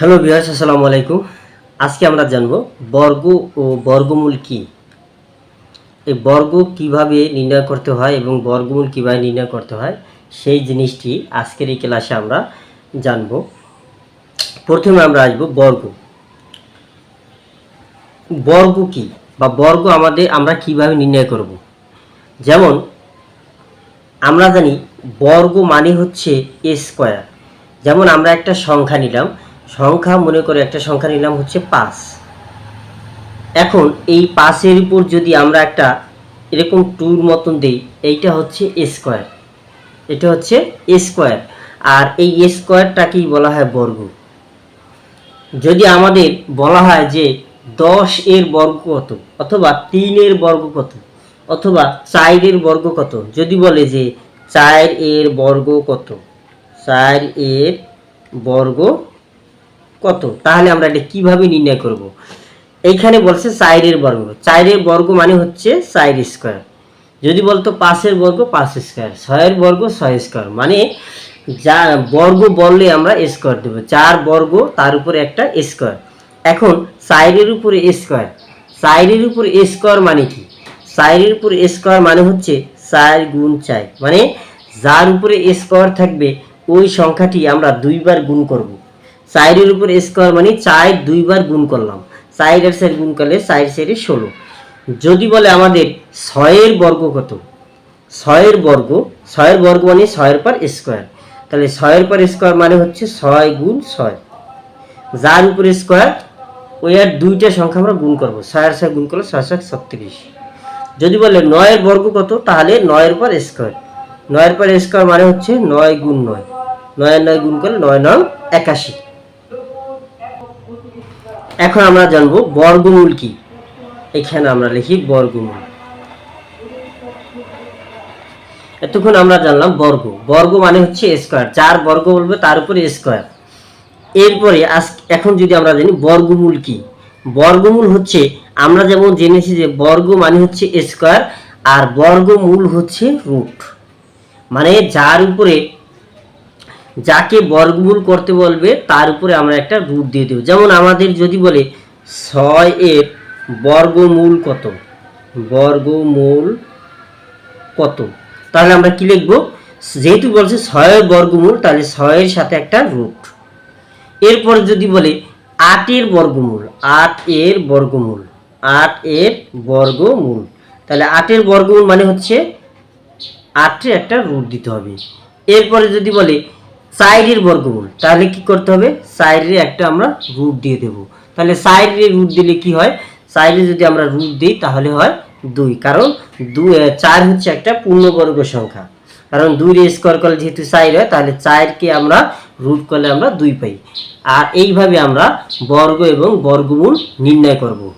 Hello বিহাস আসসালামু আলাইকুম। আজকে আমরা জানব বর্গ ও বর্গমূল কি? এই বর্গ কীভাবে নির্ণয় করতে হয় এবং বর্গমূল কীভাবে নির্ণয় করতে হয়, সেই জিনিসটি আজকের এই ক্লাসে আমরা জানব। প্রথমে আমরা আসব বর্গ। বর্গ কি বা বর্গ আমাদের আমরা কীভাবে নির্ণয় করব? যেমন, আমরা জানি বর্গ মানে হচ্ছে এ স্কোয়ার যেমন আমরা একটা সংখ্যা নিলাম সংখ্যা মনে করে একটা সংখ্যা নিলাম হচ্ছে পাঁচ। এখন এই পাঁচের উপর যদি আমরা একটা এরকম টুর মতন দিই, এইটা হচ্ছে স্কোয়ার। এটা হচ্ছে স্কোয়ার। আর এই স্কোয়ারটাকেই বলা হয় বর্গ। যদি আমাদের বলা হয় যে দশ এর বর্গ কত, অথবা তিনের বর্গ কত, অথবা চারের বর্গ কত, যদি বলে যে চার এর বর্গ কত, চার এর বর্গ কত? তাহলে আমরা এটা কীভাবে নির্ণয় করব? এইখানে বলছে চারের বর্গ। চারের বর্গ মানে হচ্ছে চার স্কোয়ার। যদি বলতো পাঁচের বর্গ, পাঁচ স্কোয়ার। ছয়ের বর্গ, ছয় স্কোয়ার। মানে যা বর্গ বললে আমরা স্কোয়ার দেবো। চার বর্গ, তার উপরে একটা স্কোয়ার। এখন চারের উপরে স্কোয়ার। চারের উপরে স্কোয়ার মানে কি? চারের উপরে স্কোয়ার মানে হচ্ছে চার গুণ চার। মানে যার উপরে স্কোয়ার থাকবে, ওই সংখ্যাটি আমরা দুইবার গুণ করব। চারের উপরে স্কোয়ার মানে চার দুইবার গুণ করলাম। চার আর চার গুণ করলে চার চারে ষোলো। যদি বলে আমাদের ছয়ের বর্গ কত? ছয়ের বর্গ ছয়ের বর্গ মানে ছয়ের পর স্কোয়ার তাহলে ছয়ের পর স্কোয়ার মানে হচ্ছে ছয় গুণ ছয়। যার উপরে স্কোয়ার ওই আর দুইটা সংখ্যা আমরা গুণ করব। ছয় আর ছয় গুণ করলে ছয় ছয় ছত্রিশ। যদি বলে নয়ের বর্গ কত, তাহলে নয়ের পর স্কোয়ার নয়ের পর স্কোয়ার মানে হচ্ছে নয় গুণ নয়। নয়ের নয় গুণ করলে নয় নয় একাশি। এখন আমরা জানব বর্গমূল কি? এখানে আমরা লিখি বর্গমূল। এতক্ষণ আমরা জানলাম বর্গ। বর্গ মানে হচ্ছে স্কোয়ার। চার বর্গ বলবে তার উপরে স্কোয়ার। এরপরে আজ এখন যদি আমরা জানি বর্গমূল কি? বর্গমূল হচ্ছে, আমরা যেমন জেনেছি যে বর্গ মানে হচ্ছে স্কোয়ার, আর বর্গমূল হচ্ছে রুট। মানে যার উপরে যাকে বর্গমূল করতে বলবে, তার উপরে আমরা একটা রুট দিয়ে দেবো। যেমন আমাদের যদি বলে ছয় এর বর্গমূল কত? বর্গমূল কত? তাহলে আমরা কি লিখব? যেহেতু বলছে ছয়ের বর্গমূল, তাহলে ছয়ের সাথে একটা রুট। এরপর যদি বলে আটের বর্গমূল, আট এর বর্গমূল, আট এর বর্গমূল, তাহলে আটের বর্গমূল মানে হচ্ছে আটে একটা রুট দিতে হবে। এরপরে যদি বলে সাইডের বর্গমূল। তাহলে কি করতে হবে? সাইডে একটা আমরা রুট দিয়ে দেব। তাহলে সাইডে রুট দিলে কি হয়? সাইডে যদি আমরা রুট দিই, তাহলে হয় দুই। কারণ দুই চার হচ্ছে একটা পূর্ণবর্গ সংখ্যা। কারণ দুই স্কোয়ার করলে যেহেতু চার হয়, তাহলে চারকে আমরা রুট করলে আমরা দুই পাই। আর এইভাবে আমরা বর্গ এবং বর্গমূল নির্ণয় করব।